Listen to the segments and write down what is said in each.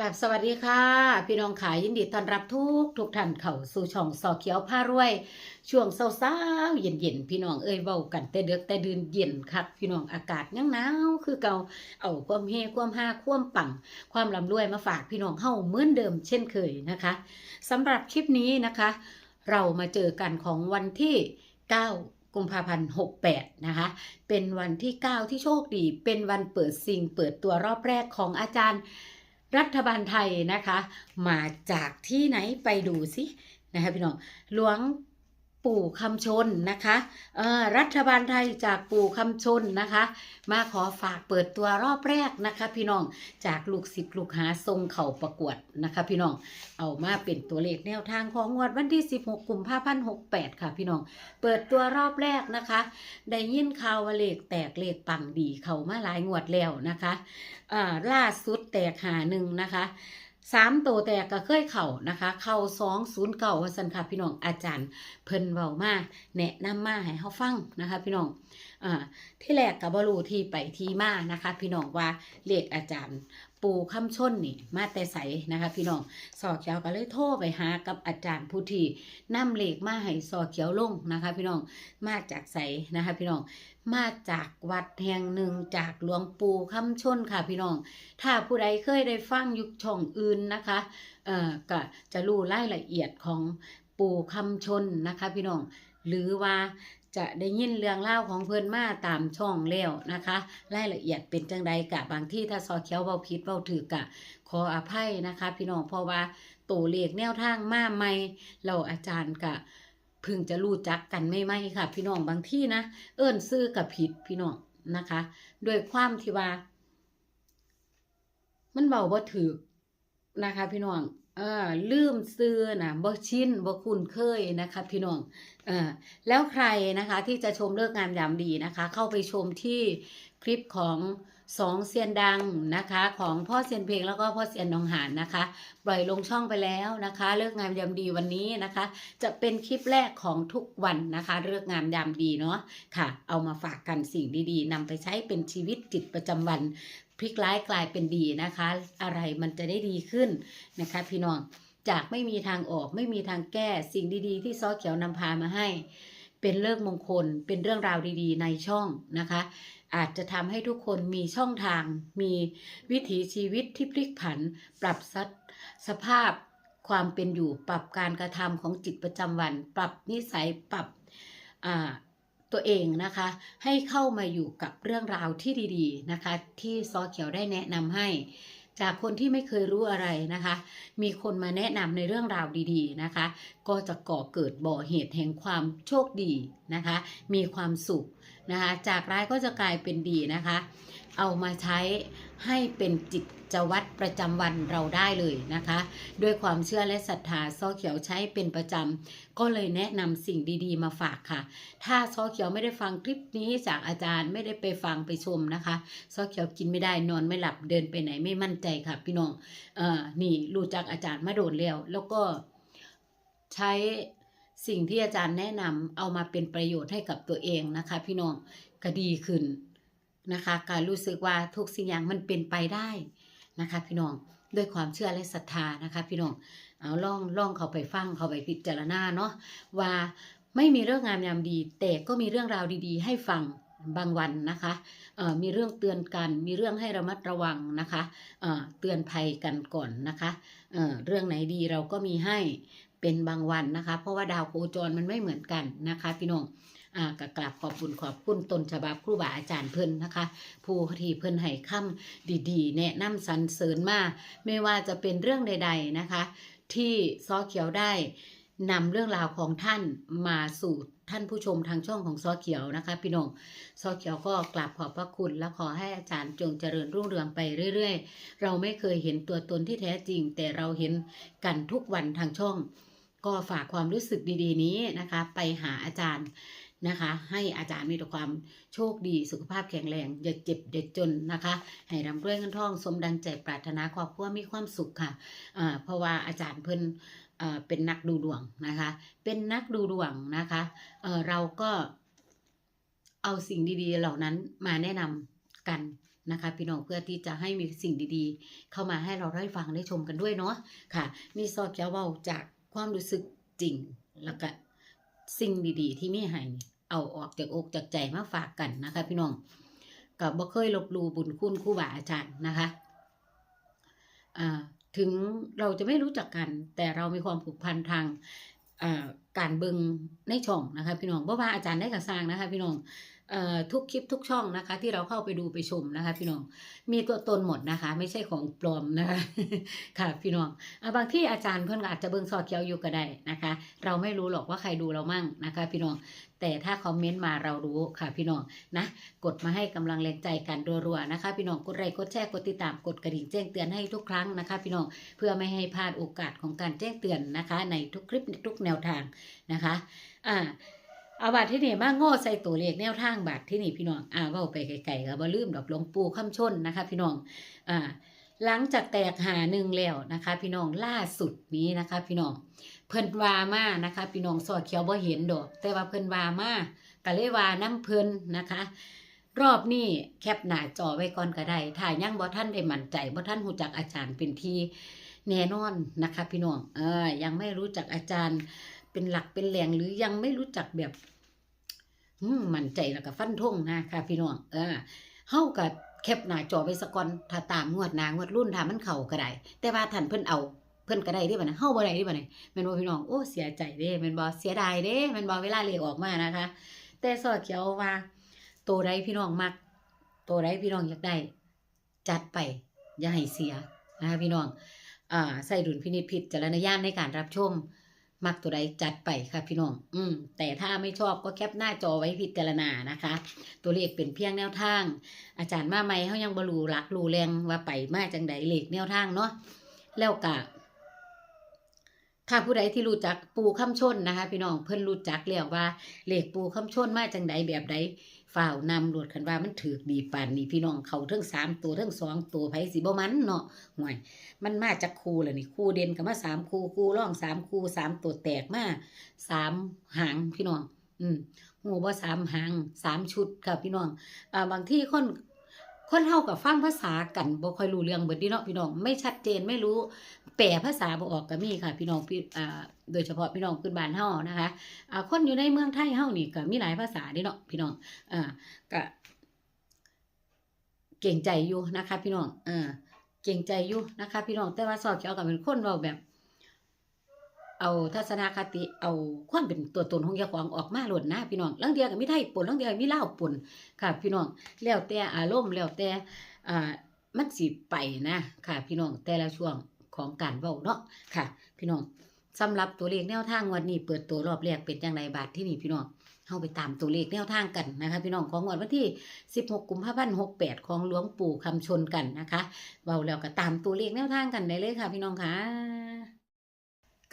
กลับสวัสดีค่ะ พี่น้องขายยินดีต้อนรับทุกทุกท่านเข้าสู่ช่องสอเขียวผ้ารวย ช่วงเศร้าๆเย็นๆพี่น้องเอ้ยเว้ากันแต่เด็กแต่ดืนเย็นคักพี่น้องอากาศยังหนาวคือเก่าเอาความเฮความฮาความปัง ความรำรวยมาฝากพี่น้องเฮาเหมือนเดิมเช่นเคยนะคะสำหรับคลิปนี้นะคะ เรามาเจอกันของวันที่ 9กุมภาพันธ์68 นะคะ เป็นวันที่ 9 ที่โชคดี เป็นวันเปิดซิงเปิดตัวรอบแรกของอาจารย์ รัฐบาลไทยนะคะ มาจากที่ไหนไปดูสินะคะพี่น้องหลวง ปู่คำชนนะคะรัฐบาลไทยจากปู่คำชนนะคะ มาขอฝากเปิดตัวรอบแรกนะคะ พี่น้องจากลูกศิษย์ลูกหาทรงเข่าประกวดนะคะ พี่น้องเอามาเป็นตัวเลขแนวทางของงวดวันที่ 16 กุมภาพันธ์68 ค่ะ พี่น้องเปิดตัวรอบแรกนะคะ ได้ยินข่าวว่าเลขแตกเลขปังดี เข้ามาหลายงวดแล้วนะคะล่าสุดแตกหาหนึ่งนะคะ สามตัวแตกก็เคยเข่านะคะ เข่าสองศูนย์เก่าวัสันค่ะพี่น้องอาจารย์เพิ่นเว้ามาแนะนำมาให้เขาฟังนะคะ พี่น้องอ่าที่แรกกับบรูที่ไปที่มานะคะ พี่น้องว่าเลขอาจารย์ ปูคำชนนี่ มาแต่ใสนะคะพี่น้องสอเขียวก็เลยโทรไปหากับอาจารย์ผู้ที่นำเลขมาให้สอเขียวลงนะคะ พี่น้องมาจากใสนะคะพี่น้องมาจากวัดแห่งหนึ่งจากหลวงปู่คำชนค่ะพี่น้อง ถ้าผู้ใดเคยได้ฟังยุคช่องอื่นนะคะเอ่อก็จะรู้รายละเอียดของปู่คำชนนะคะพี่น้อง หรือว่า จะได้ยินเรื่องเล่าของเพิ่อนมาตามช่องแล้วนะคะ รายละเอียดเป็นจังใดกะบางที่ถ้าซอเขียวเว้าผิดเว้าถือกะ ขออภัยนะคะ พี่น้องเพราะว่าตัวเลขแนวทางมาใหม่เราอาจารย์กะเพิ่งจะรู้จักกันไม่ไหมค่ะ พี่น้องบางที่นะเอิ้นซื้อกับผิดพี่น้องนะคะด้วยความที่ว่า มันเบาบ่ถือนะคะ พี่น้อง ออลืมซื้อนะบ่ชินบ่คุ้นเคยนะคะพี่น้องเออแล้วใครนะคะที่จะชมเลิกงามยามดีนะคะ เข้าไปชมที่คลิปของสองเซียนดังนะคะ ของพ่อเซียนเพลงแล้วก็พ่อเซียนนองหานนะคะ ปล่อยลงช่องไปแล้วนะคะ เลิกงามยามดีวันนี้นะคะ จะเป็นคลิปแรกของทุกวันนะคะ เลิกงามยามดีเนาะค่ะ เอามาฝากกันสิ่งดีๆนำไปใช้เป็นชีวิตจิตประจำวัน พลิกร้ายกลายเป็นดีนะคะ อะไรมันจะได้ดีขึ้นนะคะ พี่น้องจากไม่มีทางออกไม่มีทางแก้สิ่งดีๆ ที่ซอเขียวนำพามาให้ เป็นเลิกมงคล เป็นเรื่องราวดีๆ ในช่องนะคะ อาจจะทำให้ทุกคนมีช่องทาง มีวิถีชีวิตที่พลิกผัน ปรับสสภาพความเป็นอยู่ปรับการกระทำของจิตประจำวัน ปรับนิสัยปรับอ่า ตัวเองนะคะ ให้เข้ามาอยู่กับเรื่องราวที่ดีๆนะคะ ที่ซอเขียวได้แนะนำให้ จากคนที่ไม่เคยรู้อะไรนะคะ มีคนมาแนะนำในเรื่องราวดีๆนะคะ ก็จะก่อเกิดบ่อเหตุแห่งความโชคดีนะคะ มีความสุขนะคะ จากร้ายก็จะกลายเป็นดีนะคะ เอามาใช้ให้เป็นจิตจวัดประจำวันเราได้เลยนะคะ ด้วยความเชื่อและศรัทธาซอเขียวใช้เป็นประจำก็เลยแนะนำสิ่งดีๆ มาฝากค่ะ ถ้าซอเขียวไม่ได้ฟังคลิปนี้จากอาจารย์ไม่ได้ไปฟังไปชมนะคะซอเขียวกินไม่ได้นอนไม่หลับเดินไปไหนไม่มั่นใจค่ะ พี่น้องเอ่อนี่รู้จักอาจารย์มาโดนแล้วแล้วก็ใช้สิ่งที่อาจารย์แนะนำเอามาเป็นประโยชน์ให้กับตัวเองนะคะ พี่น้องก็ดีขึ้น นะคะการรู้สึกว่าทุกสิ่งอย่างมันเป็นไปได้นะคะพี่น้องด้วยความเชื่อและศรัทธานะคะพี่น้องเอาล่องล่องเขาไปฟังเขาไปพิจารณาเนาะว่าไม่มีเรื่องงามยามดี แต่ก็มีเรื่องราวดีๆ ให้ฟังบางวันนะคะมีเรื่องเตือนกัน มีเรื่องให้ระมัดระวังนะคะเเตือนภัยกันก่อนนะคะเเรื่องไหนดีเราก็มีให้เป็นบางวันนะคะ เพราะว่าดาวโคจรมันไม่เหมือนกันนะคะ พี่น้อง อ่ากกราบขอบคุณขอบคุณตนฉบับครูบาอาจารย์เพิ่นนะคะ ผู้ที่เพิ่นให้คำดีๆ แนะนำสรรเสริญมาไม่ว่าจะเป็นเรื่องใด ๆนะคะ ที่ซอเขียวได้นำเรื่องราวของท่านมาสู่ท่านผู้ชมทางช่องของซอเขียวนะคะ พี่น้องซอเขียวก็กราบขอบพระคุณและขอให้อาจารย์จงเจริญรุ่งเรืองไปเรื่อย ๆ เราไม่เคยเห็นตัวตนที่แท้จริง แต่เราเห็นกันทุกวันทางช่อง ก็ฝากความรู้สึกดีๆนี้นะคะ ไปหาอาจารย์ นะคะ ให้อาจารย์มีแต่ความโชคดีสุขภาพแข็งแรงอย่าเจ็บอย่าจนนะคะ ให้ร่ำรวยเงินทอง สมดังใจปรารถนาครอบครัวมีความสุขค่ะเพราะว่าอาจารย์เพิ่นเป็นนักดูดวงนะคะ เป็นนักดูดวงนะคะเเราก็เอาสิ่งดีๆ เหล่านั้นมาแนะนำกันนะคะพี่น้องเพื่อที่จะให้มีสิ่งดีๆ เข้ามาให้เราได้ฟังได้ชมกันด้วยเนาะค่ะมีซอเขียวเว้าจากความรู้สึกจริงแล้วก็ สิ่งดีๆ ที่มีให้เอาออกจากอกจากใจมาฝากกันนะคะ พี่น้องกับบ่เคยลบลู่บุญคุณคู่บาอาจารย์นะคะอ่าถึงเราจะไม่รู้จักกัน แต่เรามีความผูกพันทางอ่าการเบิงในช่องนะคะ พี่น้องเพราะว่าอาจารย์ได้กระซางนะคะ พี่น้อง ทุกคลิปทุกช่องนะคะ ที่เราเข้าไปดูไปชมนะคะ พี่น้องมีตัวตนหมดนะคะ ไม่ใช่ของปลอมนะคะค่ะพี่น้องบางที่อาจารย์เพื่อนอาจจะเบิงซอเขียวอยู่ก็ได้นะคะ เราไม่รู้หรอกว่าใครดูเรามั่งนะคะ พี่น้องแต่ถ้าคอมเมนต์มาเรารู้ค่ะพี่น้องนะ กดมาให้กำลังแรงใจกันรัวๆนะคะ พี่น้องกดไลค์กดแชร์กดติดตามกดกระดิ่งแจ้งเตือนให้ทุกครั้งนะคะ พี่น้องเพื่อไม่ให้พลาดโอกาสของการแจ้งเตือนนะคะ ในทุกคลิปทุกแนวทางนะคะอ่า เอาบาทที่นี่มาโง่ใส่ตัวเลขแนวทางบาทที่นี่พี่น้องอ่าเว่าไปไกลๆก็บ่ลืมดอกหลวงปู่คำชนนะคะ พี่น้องอ่าหลังจากแตกหาหนึ่งแล้วนะคะ พี่น้องล่าสุดนี้นะคะ พี่น้องเพิ่นวามานะคะ พี่น้องสอดเขียวบ่เห็นดอก แต่ว่าเพิ่นวามาก็เลยวาน้ำเพิ่นนะคะ รอบนี้แคปหน้าจอไว้ก่อนก็ได้ถ้ายยังบ่ท่านได้มั่นใจบ่ท่านรู้จักอาจารย์เป็นทีแน่นอนนะคะ พี่น้องเออยังไม่รู้จักอาจารย์ เป็นหลักเป็นแหล่งหรือยังไม่รู้จักแบบอืมั่นใจแล้วก็ฟันธงนะค่ะพี่น้องเออเฮากับแคปหน้าจอไว้สะก่อนถ้าตามงวดหน้างวดรุ่นถ้ามันเข้าก็ได้แต่ว่าท่านเพิ่นเอาเพิ่นก็ได้เด้บันั้นเฮาบ่ได้เด้บันี้แม่นบ่พี่น้องโอ้เสียใจเด้แม่นบ่เสียดายเด้แม่นบ่เวลาเลขออกมานะคะ แต่สอดเขียวว่าโตใดพี่น้องมักโตใดพี่น้องอยากได้ จัดไปอย่าให้เสียนะคะพี่น้องอ่าใส่ดุลพินิจพิจารณญาณในการรับชม มักตัวใดจัดไปค่ะพี่น้อง อืม แต่ถ้าไม่ชอบก็แคปหน้าจอไว้พิจารณานะคะ ตัวเลขเป็นเพียงแนวทาง อาจารย์มาใหม่เขายังบรูรักรูแรงว่าไปมาจังใดเลขแนวทางเนาะ แล้วกะถ้าผู้ใดที่รู้จักปูคำชนนะคะ พี่น้องเพิ่นรู้จักแล้วว่าเลขปูคำชนมาจังใดแบบใด ฝ่าวนำรวดคันว่ามันถือดีปานนี้พี่น้องเขาเทั้งสามตัวเทั้งสองตัวไผสีบ่มันเนาะห่วย มันมาจากคูเลยนี่คูเด่นกับมาสามคูคูร่องสามคูสามตัวแตกมาสามหางพี่น้อง อืมหูว่าสามหางสามชุดค่ะพี่น้องอ่าบางที่คน คนเฮากับฟังภาษากันบ่ค่อยรู้เรื่องเบิดเดีเนาะพี่น้องไม่ชัดเจนไม่รู้แปลภาษาบ่ออกก็มีค่ะ พี่น้องพี่อ่าโดยเฉพาะพี่น้องพื้นบ้านเฮานะคะอ่าคนอยู่ในเมืองไทยเฮานี่ก็มีหลายภาษาเด้เนาะพี่น้องอ่าก็เก่งใจอยู่นะคะ พี่น้องอ่าเก่งใจอยู่นะคะ พี่น้องแต่ว่าสอบเขียวก็เป็นคนเว้าแบบ เอาทัศนคติเอาความเป็นตัวตนของเจ้าของออกมาโลดนะพี่น้องลางเดียก็มีไทยปนลางเดียก็มีลาปนค่ะ พี่น้องแล้วแต่อารมณ์แล้วแต่อ่ามันสิไปนะค่ะ พี่น้องแต่ละช่วงของการเว้าเนาะค่ะ พี่น้องสำหรับตัวเลขแนวทางวันนี้เปิดตัวรอบแรกเป็นจังไดบาทที่นี่พี่น้องเฮาไปตามตัวเลขแนวทางกันนะคะ พี่น้องของวดวันที่ 16 กุมภาพันธ์ 68 ของหลวงปู่คำชนกันนะคะเว้าแล้วก็ตามตัวเลขแนวทางกันได้เลยค่ะ พี่น้องค่ะ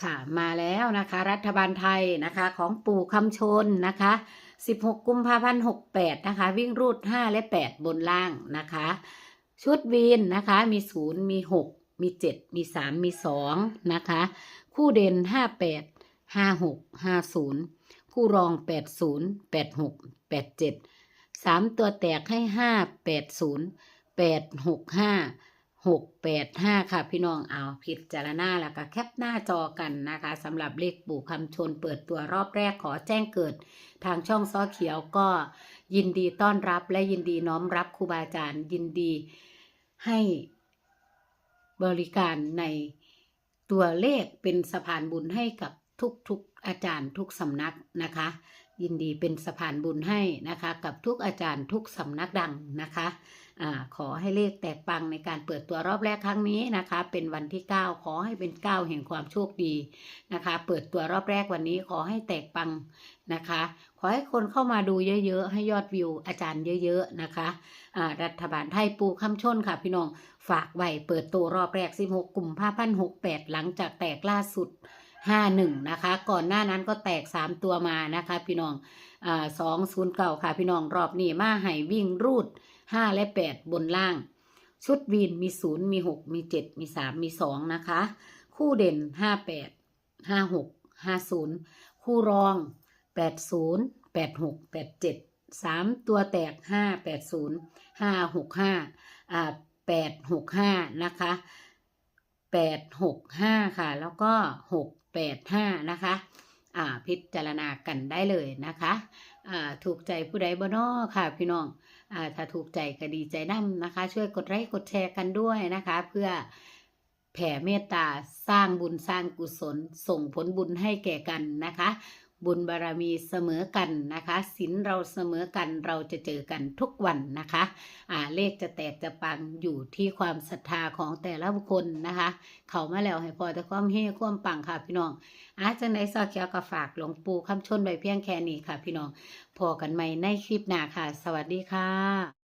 ค่ะมาแล้วนะคะ รัฐบาลไทยนะคะของปู่คำชนนะคะ 16 กุมภาพันธ์68 นะคะ วิ่งรูด 5 และ 8 บนล่างนะคะ ชุดวีนนะคะ มี 0 มี 6 มี 7 มี 3 มี 2 นะคะ คู่เด่น 58 56 50 คู่รอง 80 86 87 3 ตัวแตกให้ 5 80 865 หกแปดห้าค่ะพี่น้องเอาพิจารณาแล้วก็แคปหน้าจอกันนะคะสำหรับเลขปู่คำชนเปิดตัวรอบแรกขอแจ้งเกิด ทางช่องซ้อเขียวก็ยินดีต้อนรับและยินดีน้อมรับครูบาอาจารย์ ยินดีให้บริการในตัวเลขเป็นสะพานบุญให้กับทุกๆอาจารย์ทุกสำนักนะคะ ยินดีเป็นสะพานบุญให้นะคะ กับทุกอาจารย์ทุกสำนักดังนะคะ อขอให้เลขแตกปังในการเปิดตัวรอบแรกครั้งนี้นะคะ เป็นวันที่ 9 ขอให้เป็น 9 แห่งความโชคดีนะคะ เปิดตัวรอบแรกวันนี้ขอให้แตกปังนะคะ ขอให้คนเข้ามาดูเยอะๆ ให้ยอดวิวอาจารย์เยอะๆนะคะรัฐบาลไทยปูคำชนค่ะพี่น้อง ฝากไว้เปิดตัวรอบแรก 16กลุ่มผ้าพันหกแปดหลังจากแตกล่าสุด51นะคะ ก่อนหน้านั้นก็แตก3ตัวมานะคะ พี่น้องอ่าสองศูนย์เก่าค่ะพี่น้องรอบนี้มาให้วิ่งรูด ห้าและแปดบนล่าง ชุดวีนมีศูนย์มีหกมีเจ็ดมีสามมีสองนะคะ คู่เด่นห้าแปดห้าหกห้าศูนย์คู่รองแปดศูนย์แปดหกแปดเจ็ดสามตัวแตกห้าแปดศูนย์ห้าหกห้าอ่าแปดหกห้านะคะแปดหกห้าค่ะ แล้วก็หกแปดห้านะคะ อ่า พิจารณากันได้เลยนะคะ อ่า ถูกใจผู้ใดบ่นอค่ะ พี่น้อง ถ้าถูกใจก็ดีใจนํนะคะ ช่วยกดไลค์กดแชร์กันด้วยนะคะ เพื่อแผ่เมตตาสร้างบุญสร้างกุศล ส่งผลบุญให้แก่กันนะคะ บุญบารมีเสมอกันนะคะศีลเราเสมอกันเราจะเจอกันทุกวันนะคะอ่าเลขจะแตกจะปังอยู่ที่ความศรัทธาของแต่ละบุคคลนะคะ เขามาแล้วให้พอแต่ความเฮความปังค่ะพี่น้องอาจังไดซอกเกียวก็ฝากหลวงปู่คำชนไว้เพียงแค่นี้ค่ะ พี่น้องพอกันใหม่ในคลิปหน้าค่ะ สวัสดีค่ะ